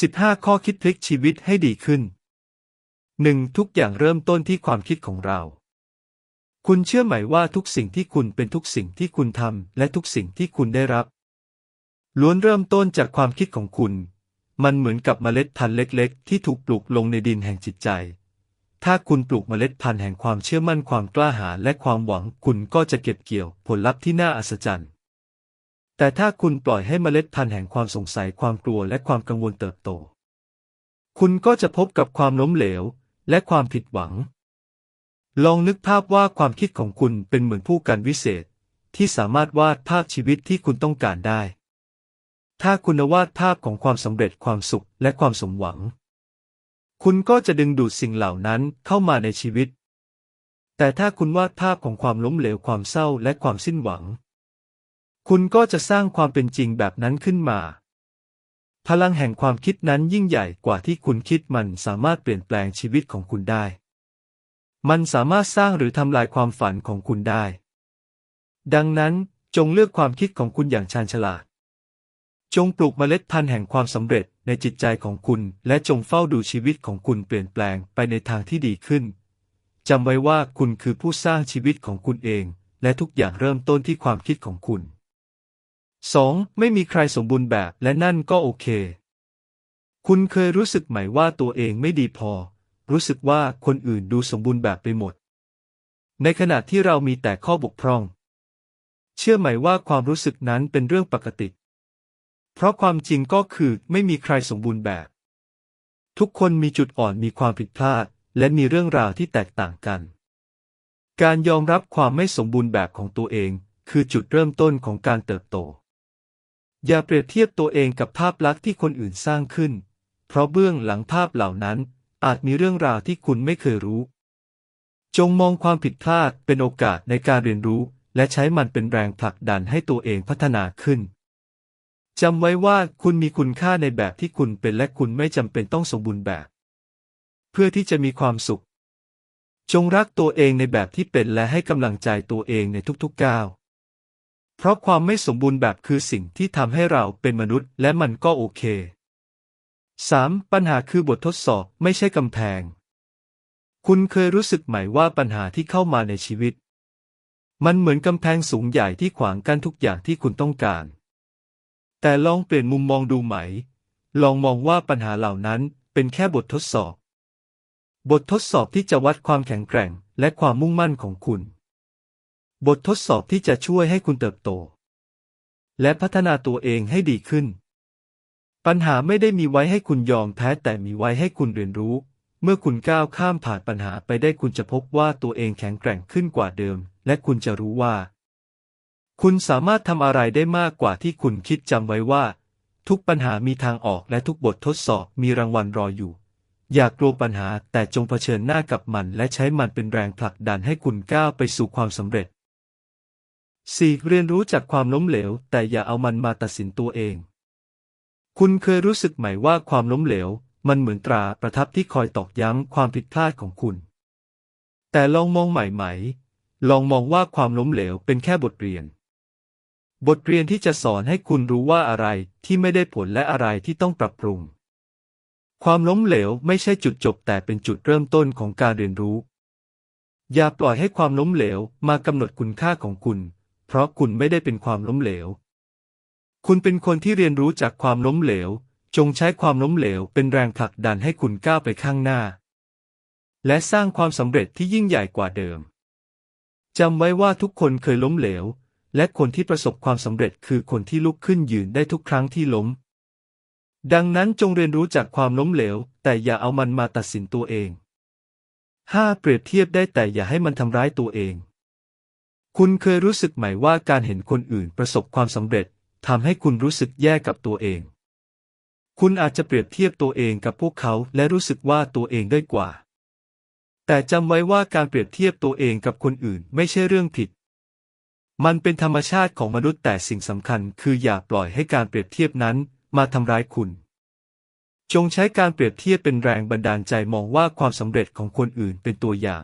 15 ข้อคิดพลิกชีวิตให้ดีขึ้น 1. ทุกอย่างเริ่มต้นที่ความคิดของเรา คุณเชื่อไหมว่าทุกสิ่งที่คุณเป็นทุกสิ่งที่คุณทำและทุกสิ่งที่คุณได้รับ ล้วนเริ่มต้นจากความคิดของคุณ มันเหมือนกับเมล็ดพันธุ์เล็ก ๆ ที่ถูกปลูกลงในดินแห่งจิตใจ ถ้าคุณปลูกเมล็ดพันธุ์แห่งความเชื่อมั่นความกล้าหาญและความหวัง คุณก็จะเก็บเกี่ยวผลลัพธ์ที่น่าอัศจรรย์ แต่ถ้าคุณปล่อยให้เมล็ดพันธุ์แห่งความสงสัยความกลัวและความกังวลเติบโต คุณก็จะพบกับความล้มเหลว และความผิดหวัง ลองนึกภาพว่าความคิดของคุณเป็นเหมือนผู้กันวิเศษ ที่สามารถวาดภาพชีวิตที่คุณต้องการได้ ถ้าคุณวาดภาพของความสำเร็จความสุขและความสมหวัง คุณก็จะดึงดูดสิ่งเหล่านั้นเข้ามาในชีวิต แต่ถ้าคุณวาดภาพของความล้มเหลวความเศร้าและความสิ้นหวัง คุณก็จะสร้างความเป็นจริงแบบนั้นขึ้นมา พลังแห่งความคิดนั้นยิ่งใหญ่กว่าที่คุณคิดมันสามารถเปลี่ยนแปลงชีวิตของคุณได้ มันสามารถสร้างหรือทำลายความฝันของคุณได้ ดังนั้นจงเลือกความคิดของคุณอย่างชาญฉลาด จงปลูกเมล็ดพันธุ์แห่งความสำเร็จในจิตใจของคุณ และจงเฝ้าดูชีวิตของคุณเปลี่ยนแปลงไปในทางที่ดีขึ้นจำไว้ว่าคุณคือผู้สร้างชีวิตของคุณเอง และทุกอย่างเริ่มต้นที่ความคิดของคุณ 2. ไม่มีใครสมบูรณ์แบบและนั่นก็โอเค คุณเคยรู้สึกไหมว่าตัวเองไม่ดีพอ รู้สึกว่าคนอื่นดูสมบูรณ์แบบไปหมด ในขณะที่เรามีแต่ข้อบกพร่อง เชื่อไหมว่าความรู้สึกนั้นเป็นเรื่องปกติ เพราะความจริงก็คือไม่มีใครสมบูรณ์แบบ ทุกคนมีจุดอ่อนมีความผิดพลาด และมีเรื่องราวที่แตกต่างกัน การยอมรับความไม่สมบูรณ์แบบของตัวเอง คือจุดเริ่มต้นของการเติบโต อย่าเปรียบเทียบตัวเองกับภาพลักษณ์ที่คนอื่นสร้างขึ้น เพราะเบื้องหลังภาพเหล่านั้น อาจมีเรื่องราวที่คุณไม่เคยรู้ จงมองความผิดพลาดเป็นโอกาสในการเรียนรู้ และใช้มันเป็นแรงผลักดันให้ตัวเองพัฒนาขึ้นจำไว้ว่าคุณมีคุณค่าในแบบที่คุณเป็นและคุณไม่จำเป็นต้องสมบูรณ์แบบ เพื่อที่จะมีความสุข จงรักตัวเองในแบบที่เป็นและให้กำลังใจตัวเองในทุกๆก้าว เพราะความไม่สมบูรณ์แบบคือสิ่งที่ทำให้เราเป็นมนุษย์ และมันก็โอเค 3. ปัญหาคือบททดสอบไม่ใช่กำแพง คุณเคยรู้สึกไหมว่าปัญหาที่เข้ามาในชีวิต มันเหมือนกำแพงสูงใหญ่ที่ขวางกั้นทุกอย่างที่คุณต้องการ แต่ลองเปลี่ยนมุมมองดูไหม ลองมองว่าปัญหาเหล่านั้นเป็นแค่บททดสอบ บททดสอบที่จะวัดความแข็งแกร่งและความมุ่งมั่นของคุณ บททดสอบที่จะช่วยให้คุณเติบโต และพัฒนาตัวเองให้ดีขึ้น ปัญหาไม่ได้มีไว้ให้คุณยอมแพ้แต่มีไว้ให้คุณเรียนรู้ เมื่อคุณก้าวข้ามผ่านปัญหาไปได้คุณจะพบว่าตัวเองแข็งแกร่งขึ้นกว่าเดิม และคุณจะรู้ว่า คุณสามารถทำอะไรได้มากกว่าที่คุณคิดจำไว้ว่า ทุกปัญหามีทางออกและทุกบททดสอบมีรางวัลรออยู่อย่ากลัวปัญหาแต่จงเผชิญหน้ากับมัน และใช้มันเป็นแรงผลักดันให้คุณก้าวไปสู่ความสำเร็จ 4. เรียนรู้จากความล้มเหลว แต่อย่าเอามันมาตัดสินตัวเอง คุณเคยรู้สึกไหมว่าความล้มเหลว มันเหมือนตราประทับที่คอยตอกย้ำความผิดพลาดของคุณ แต่ลองมองใหม่ไหม ลองมองว่าความล้มเหลวเป็นแค่บทเรียน บทเรียนที่จะสอนให้คุณรู้ว่าอะไรที่ไม่ได้ผลและอะไรที่ต้องปรับปรุง ความล้มเหลวไม่ใช่จุดจบแต่เป็นจุดเริ่มต้นของการเรียนรู้ อย่าปล่อยให้ความล้มเหลวมากำหนดคุณค่าของคุณ เพราะคุณไม่ได้เป็นความล้มเหลว คุณเป็นคนที่เรียนรู้จากความล้มเหลว จงใช้ความล้มเหลวเป็นแรงผลักดันให้คุณก้าวไปข้างหน้า และสร้างความสำเร็จที่ยิ่งใหญ่กว่าเดิมจำไว้ว่าทุกคนเคยล้มเหลว และคนที่ประสบความสำเร็จคือคนที่ลุกขึ้นยืนได้ทุกครั้งที่ล้ม ดังนั้นจงเรียนรู้จากความล้มเหลว แต่อย่าเอามันมาตัดสินตัวเอง 5. เปรียบเทียบได้แต่อย่าให้มันทำร้ายตัวเอง คุณเคยรู้สึกไหมว่าการเห็นคนอื่นประสบความสำเร็จทำให้คุณรู้สึกแย่กับตัวเอง คุณอาจจะเปรียบเทียบตัวเองกับพวกเขาและรู้สึกว่าตัวเองได้กว่า แต่จำไว้ว่าการเปรียบเทียบตัวเองกับคนอื่นไม่ใช่เรื่องผิด มันเป็นธรรมชาติของมนุษย์แต่สิ่งสำคัญคืออย่าปล่อยให้การเปรียบเทียบนั้นมาทำร้ายคุณ จงใช้การเปรียบเทียบเป็นแรงบันดาลใจมองว่าความสำเร็จของคนอื่นเป็นตัวอย่าง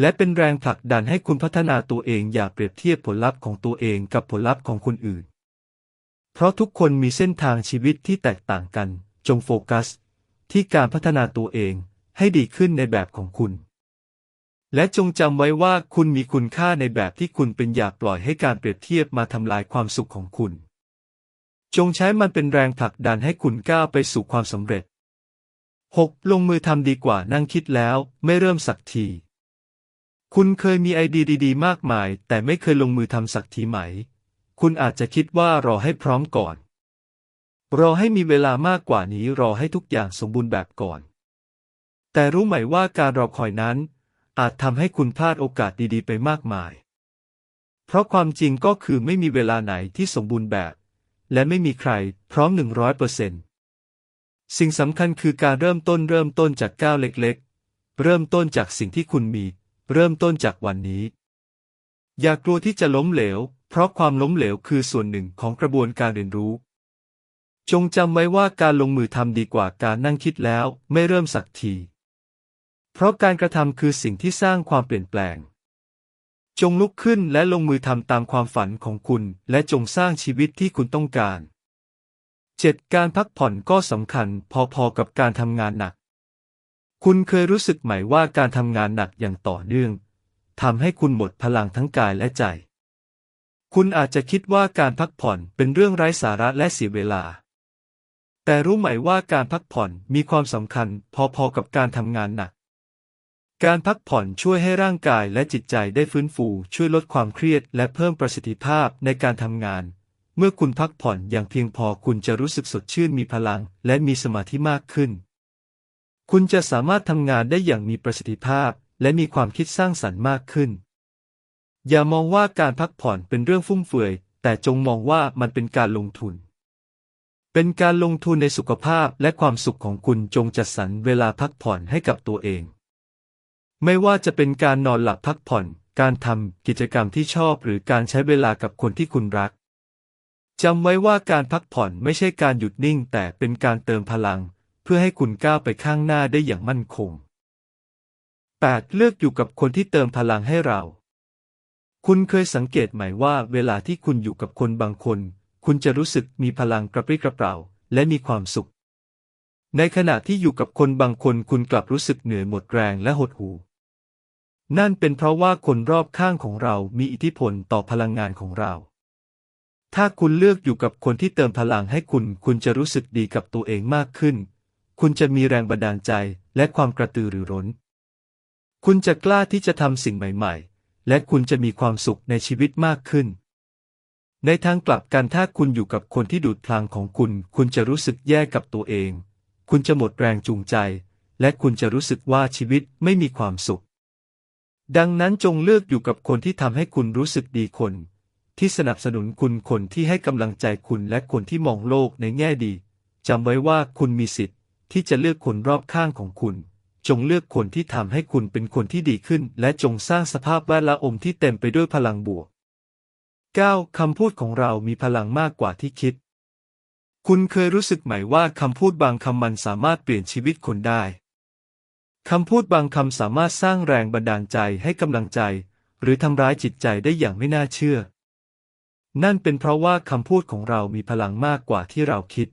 และเป็นแรงผลักดันให้คุณพัฒนาตัวเองอย่าเปรียบเทียบผลลัพธ์ของตัวเองกับผลลัพธ์ของคนอื่น เพราะทุกคนมีเส้นทางชีวิตที่แตกต่างกัน จงโฟกัส ที่การพัฒนาตัวเองให้ดีขึ้นในแบบของคุณ และจงจำไว้ว่าคุณมีคุณค่าในแบบที่คุณเป็นอย่าปล่อยให้การเปรียบเทียบมาทำลายความสุขของคุณ จงใช้มันเป็นแรงผลักดันให้คุณก้าวไปสู่ความสำเร็จ 6. ลงมือทำดีกว่านั่งคิดแล้วไม่เริ่มสักที คุณเคยมีไอเดียดีๆ มากมาย แต่ไม่เคยลงมือทำสักทีไหม คุณอาจจะคิดว่ารอให้พร้อมก่อน รอให้มีเวลามากกว่านี้รอให้ทุกอย่างสมบูรณ์แบบก่อน แต่รู้ไหมว่าการรอคอยนั้น อาจทำให้คุณพลาดโอกาสดีๆ ไปมากมาย เพราะความจริงก็คือไม่มีเวลาไหนที่สมบูรณ์แบบ และไม่มีใครพร้อมหนึ่งร้อยเปอร์เซ็นต์สิ่งสำคัญคือการเริ่มต้นเริ่มต้นจากก้าวเล็ก ๆ เริ่มต้นจากสิ่งที่คุณมี เริ่มต้นจากวันนี้ อย่ากลัวที่จะล้มเหลว เพราะความล้มเหลวคือส่วนหนึ่งของกระบวนการเรียนรู้ จงจำไว้ว่าการลงมือทำดีกว่าการนั่งคิดแล้วไม่เริ่มสักที เพราะการกระทำคือสิ่งที่สร้างความเปลี่ยนแปลง จงลุกขึ้นและลงมือทำตามความฝันของคุณ และจงสร้างชีวิตที่คุณต้องการ 7. การพักผ่อนก็สำคัญพอๆกับการทำงานหนัก คุณเคยรู้สึกไหมว่าการทำงานหนักอย่างต่อเนื่องทำให้คุณหมดพลังทั้งกายและใจ คุณอาจจะคิดว่าการพักผ่อนเป็นเรื่องไร้สาระและเสียเวลา แต่รู้ไหมว่าการพักผ่อนมีความสำคัญพอๆกับการทำงานหนัก การพักผ่อนช่วยให้ร่างกายและจิตใจได้ฟื้นฟู ช่วยลดความเครียดและเพิ่มประสิทธิภาพในการทำงาน เมื่อคุณพักผ่อนอย่างเพียงพอคุณจะรู้สึกสดชื่นมีพลังและมีสมาธิมากขึ้น คุณจะสามารถทำงานได้อย่างมีประสิทธิภาพ และมีความคิดสร้างสรรค์มากขึ้น อย่ามองว่าการพักผ่อนเป็นเรื่องฟุ่มเฟือย แต่จงมองว่ามันเป็นการลงทุน เป็นการลงทุนในสุขภาพและความสุขของคุณจงจัดสรรเวลาพักผ่อนให้กับตัวเอง ไม่ว่าจะเป็นการนอนหลับพักผ่อน การทำกิจกรรมที่ชอบหรือการใช้เวลากับคนที่คุณรักจำไว้ว่าการพักผ่อนไม่ใช่การหยุดนิ่งแต่เป็นการเติมพลัง พื่อให้คุณก้าวไปข้างหน้าได้อย่างมั่นคง 8. เลือกอยู่กับคนที่เติมพลังให้เรา คุณเคยสังเกตไหมว่า เวลาที่คุณอยู่กับคนบางคน คุณจะรู้สึกมีพลังกระปรี้กระเปร่า และมีความสุข ในขณะที่อยู่กับคนบางคนคุณกลับรู้สึกเหนื่อยหมดแรงและหดหู่ นั่นเป็นเพราะว่าคนรอบข้างของเรามีอิทธิพลต่อพลังงานของเรา ถ้าคุณเลือกอยู่กับคนที่เติมพลังให้คุณ คุณจะรู้สึกดีกับตัวเองมากขึ้น คุณจะมีแรงบันดาลใจและความกระตือรือร้น คุณจะกล้าที่จะทำสิ่งใหม่ ๆ และคุณจะมีความสุขในชีวิตมากขึ้น ในทางกลับกันถ้าคุณอยู่กับคนที่ดูดพลังของคุณ คุณจะรู้สึกแย่กับตัวเอง คุณจะหมดแรงจูงใจ และคุณจะรู้สึกว่าชีวิตไม่มีความสุข ดังนั้นจงเลือกอยู่กับคนที่ทำให้คุณรู้สึกดีคน ที่สนับสนุนคุณคนที่ให้กำลังใจคุณและคนที่มองโลกในแง่ดีจำไว้ว่าคุณมีสิทธิ ที่จะเลือกคนรอบข้างของคุณ จงเลือกคนที่ทำให้คุณเป็นคนที่ดีขึ้น และจงสร้างสภาพแวดล้อมที่เต็มไปด้วยพลังบวก 9. คำพูดของเรามีพลังมากกว่าที่คิด คุณเคยรู้สึกไหมว่าคำพูดบางคำมันสามารถเปลี่ยนชีวิตคนได้คำพูดบางคำสามารถสร้างแรงบันดาลใจให้กำลังใจ หรือทำร้ายจิตใจได้อย่างไม่น่าเชื่อ นั่นเป็นเพราะว่าคำพูดของเรามีพลังมากกว่าที่เราคิด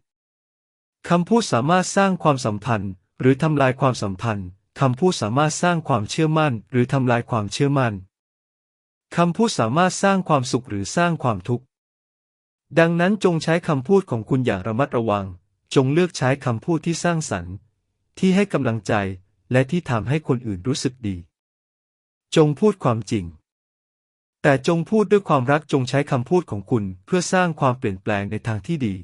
คำพูดสามารถสร้างความสัมพันธ์ หรือทำลายความสัมพันธ์คำพูดสามารถสร้างความเชื่อมั่น หรือทำลายความเชื่อมั่นคำพูดสามารถสร้างความสุขหรือสร้างความทุกข์ ดังนั้นจงใช้คำพูดของคุณอย่างระมัดระวัง จงเลือกใช้คำพูดที่สร้างสรรค์ ที่ให้กำลังใจ และที่ทำให้คนอื่นรู้สึกดี จงพูดความจริง แต่จงพูดด้วยความรักจงใช้คำพูดของคุณเพื่อสร้างความเปลี่ยนแปลงในทางที่ดี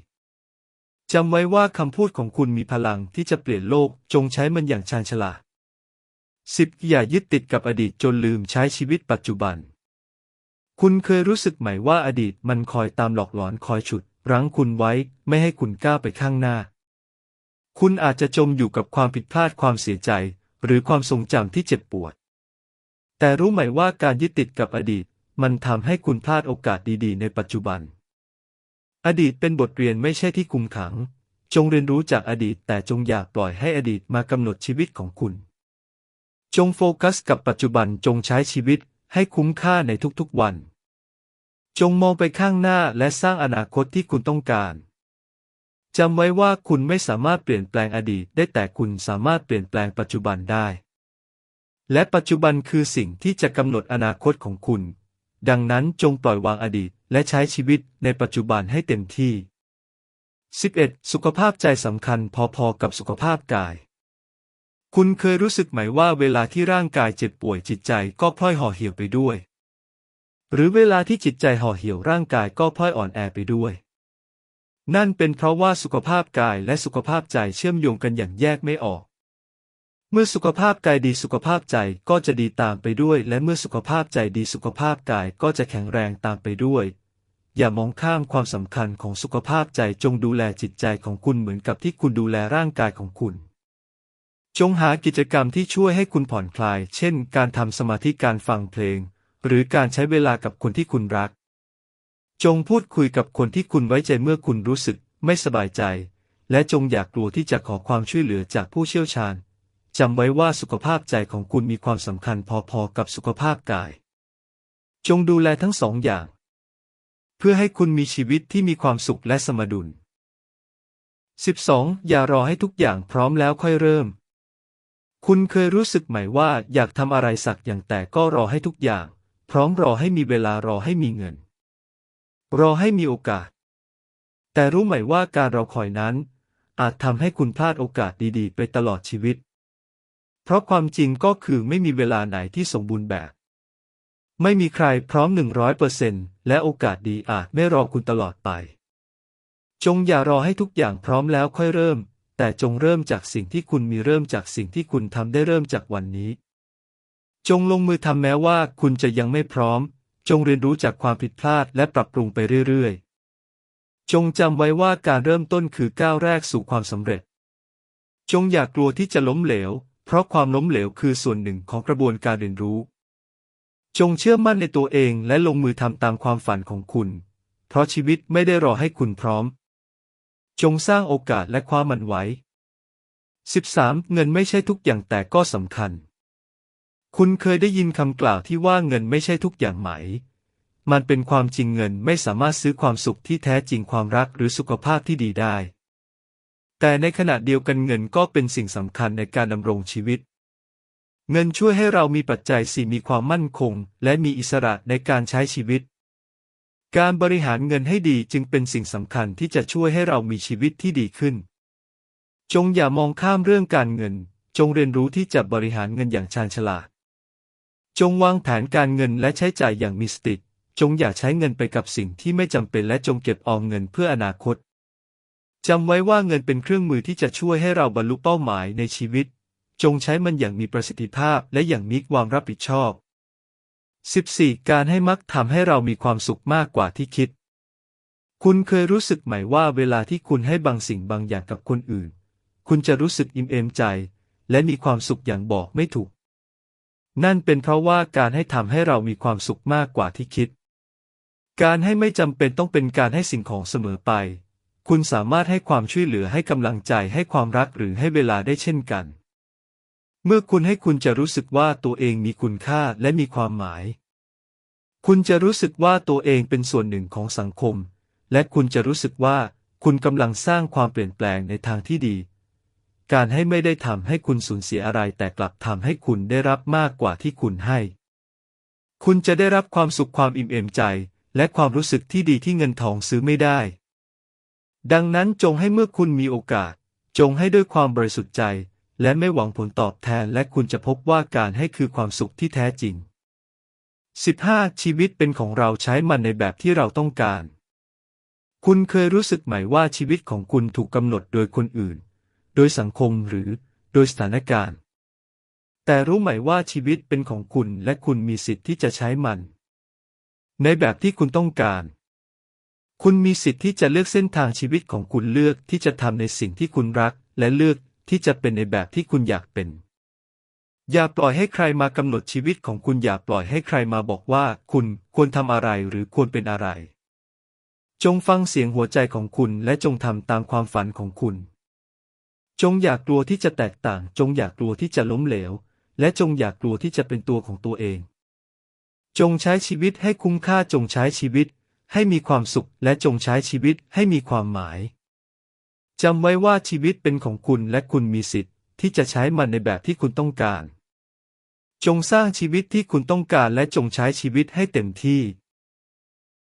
จำไว้ว่าคำพูดของคุณมีพลังที่จะเปลี่ยนโลก จงใช้มันอย่างชาญฉลาด 10. อย่ายึดติดกับอดีตจนลืมใช้ชีวิตปัจจุบัน คุณเคยรู้สึกไหมว่าอดีตมันคอยตามหลอกหลอนคอยฉุด รั้งคุณไว้ไม่ให้คุณก้าวไปข้างหน้า คุณอาจจะจมอยู่กับความผิดพลาดความเสียใจ หรือความทรงจำที่เจ็บปวด แต่รู้ไหมว่าการยึดติดกับอดีต มันทำให้คุณพลาดโอกาสดีๆ ในปัจจุบัน อดีตเป็นบทเรียนไม่ใช่ที่คุมขัง จงเรียนรู้จากอดีตแต่จงอย่าปล่อยให้อดีตมากำหนดชีวิตของคุณ จงโฟกัสกับปัจจุบันจงใช้ชีวิตให้คุ้มค่าในทุกๆวัน จงมองไปข้างหน้าและสร้างอนาคตที่คุณต้องการจำไว้ว่าคุณไม่สามารถเปลี่ยนแปลงอดีตได้แต่คุณสามารถเปลี่ยนแปลงปัจจุบันได้ และปัจจุบันคือสิ่งที่จะกำหนดอนาคตของคุณ ดังนั้นจงปล่อยวางอดีต และใช้ชีวิตในปัจจุบันให้เต็มที่ 11. สุขภาพใจสำคัญพอๆกับสุขภาพกาย คุณเคยรู้สึกไหมว่าเวลาที่ร่างกายเจ็บป่วยจิตใจก็พลอยห่อเหี่ยวไปด้วย หรือเวลาที่จิตใจห่อเหี่ยวร่างกายก็พลอยอ่อนแอไปด้วย นั่นเป็นเพราะว่าสุขภาพกายและสุขภาพใจเชื่อมโยงกันอย่างแยกไม่ออก เมื่อสุขภาพกายดีสุขภาพใจก็จะดีตามไปด้วย และเมื่อสุขภาพใจดีสุขภาพกายก็จะแข็งแรงตามไปด้วย อย่ามองข้ามความสำคัญของสุขภาพใจจงดูแลจิตใจของคุณเหมือนกับที่คุณดูแลร่างกายของคุณ จงหากิจกรรมที่ช่วยให้คุณผ่อนคลาย เช่น การทำสมาธิการฟังเพลง หรือการใช้เวลากับคนที่คุณรัก จงพูดคุยกับคนที่คุณไว้ใจเมื่อคุณรู้สึกไม่สบายใจ และจงอย่ากลัวที่จะขอความช่วยเหลือจากผู้เชี่ยวชาญ จำไว้ว่าสุขภาพใจของคุณมีความสำคัญพอๆกับสุขภาพกาย จงดูแลทั้งสองอย่าง เพื่อให้คุณมีชีวิตที่มีความสุขและสมดุล 12. อย่ารอให้ทุกอย่างพร้อมแล้วค่อยเริ่ม คุณเคยรู้สึกไหมว่าอยากทำอะไรสักอย่างแต่ก็รอให้ทุกอย่าง พร้อมรอให้มีเวลารอให้มีเงิน รอให้มีโอกาส แต่รู้ไหมว่าการรอคอยนั้น อาจทำให้คุณพลาดโอกาสดีๆ ไปตลอดชีวิต ราะความจริงก็คือไม่มีเวลาไหนที่สมบูรณ์แบบ ไม่มีใครพร้อมหนึ่งร้อยเปอร์เซนต์และโอกาสดีอาจไม่รอคุณตลอดไป จงอย่ารอให้ทุกอย่างพร้อมแล้วค่อยเริ่ม แต่จงเริ่มจากสิ่งที่คุณมีเริ่มจากสิ่งที่คุณทำได้เริ่มจากวันนี้ จงลงมือทำแม้ว่าคุณจะยังไม่พร้อม จงเรียนรู้จากความผิดพลาดและปรับปรุงไปเรื่อยๆ จงจำไว้ว่าการเริ่มต้นคือก้าวแรกสู่ความสำเร็จ จงอย่ากลัวที่จะล้มเหลว เพราะความล้มเหลวคือส่วนหนึ่งของกระบวนการเรียนรู้ จงเชื่อมั่นในตัวเองและลงมือทำตามความฝันของคุณ เพราะชีวิตไม่ได้รอให้คุณพร้อม จงสร้างโอกาสและความมันไว้ 13. เงินไม่ใช่ทุกอย่างแต่ก็สำคัญ คุณเคยได้ยินคำกล่าวที่ว่าเงินไม่ใช่ทุกอย่างไหม มันเป็นความจริงเงินไม่สามารถซื้อความสุขที่แท้จริงความรักหรือสุขภาพที่ดีได้ แต่ในขณะเดียวกันเงินก็เป็นสิ่งสำคัญในการดำรงชีวิต เงินช่วยให้เรามีปัจจัยสี่มีความมั่นคง และมีอิสระในการใช้ชีวิต การบริหารเงินให้ดีจึงเป็นสิ่งสำคัญที่จะช่วยให้เรามีชีวิตที่ดีขึ้น จงอย่ามองข้ามเรื่องการเงิน จงเรียนรู้ที่จะบริหารเงินอย่างชาญฉลาด จงวางแผนการเงินและใช้จ่ายอย่างมีสติ จงอย่าใช้เงินไปกับสิ่งที่ไม่จำเป็นและจงเก็บออมเงินเพื่ออนาคต จำไว้ว่าเงินเป็นเครื่องมือที่จะช่วยให้เราบรรลุเป้าหมายในชีวิต จงใช้มันอย่างมีประสิทธิภาพและอย่างมีความรับผิดชอบ 14. การให้มักทำให้เรามีความสุขมากกว่าที่คิด คุณเคยรู้สึกไหมว่าเวลาที่คุณให้บางสิ่งบางอย่างกับคนอื่น คุณจะรู้สึกอิ่มเอมใจ และมีความสุขอย่างบอกไม่ถูก นั่นเป็นเพราะว่าการให้ทำให้เรามีความสุขมากกว่าที่คิด การให้ไม่จำเป็นต้องเป็นการให้สิ่งของเสมอไป คุณสามารถให้ความช่วยเหลือให้กำลังใจให้ความรักหรือให้เวลาได้เช่นกัน เมื่อคุณให้คุณจะรู้สึกว่าตัวเองมีคุณค่าและมีความหมาย คุณจะรู้สึกว่าตัวเองเป็นส่วนหนึ่งของสังคม และคุณจะรู้สึกว่าคุณกำลังสร้างความเปลี่ยนแปลงในทางที่ดี การให้ไม่ได้ทำให้คุณสูญเสียอะไรแต่กลับทำให้คุณได้รับมากกว่าที่คุณให้ คุณจะได้รับความสุขความอิ่มเอมใจ และความรู้สึกที่ดีที่เงินทองซื้อไม่ได้ ดังนั้นจงให้เมื่อคุณมีโอกาส จงให้ด้วยความบริสุทธิ์ใจ และไม่หวังผลตอบแทนและคุณจะพบว่าการให้คือความสุขที่แท้จริง 15. ชีวิตเป็นของเราใช้มันในแบบที่เราต้องการ คุณเคยรู้สึกไหมว่าชีวิตของคุณถูกกำหนดโดยคนอื่น โดยสังคมหรือโดยสถานการณ์ แต่รู้ไหมว่าชีวิตเป็นของคุณและคุณมีสิทธิ์ที่จะใช้มัน ในแบบที่คุณต้องการ คุณมีสิทธิ์ที่จะเลือกเส้นทางชีวิตของคุณเลือกที่จะทำในสิ่งที่คุณรัก และเลือกที่จะเป็นในแบบที่คุณอยากเป็น อย่าปล่อยให้ใครมากำหนดชีวิตของคุณอย่าปล่อยให้ใครมาบอกว่า คุณควรทำอะไรหรือควรเป็นอะไร จงฟังเสียงหัวใจของคุณและจงทำตามความฝันของคุณ จงอยากกลัวที่จะแตกต่าง จงอยากกลัวที่จะล้มเหลว และจงอย่ากลัวที่จะเป็นตัวของตัวเอง จงใช้ชีวิตให้คุ้มค่าจงใช้ชีวิต ให้มีความสุขและจงใช้ชีวิตให้มีความหมายจำไว้ว่าชีวิตเป็นของคุณและคุณมีสิทธิ์ที่จะใช้มันในแบบที่คุณต้องการ จงสร้างชีวิตที่คุณต้องการและจงใช้ชีวิตให้เต็มที่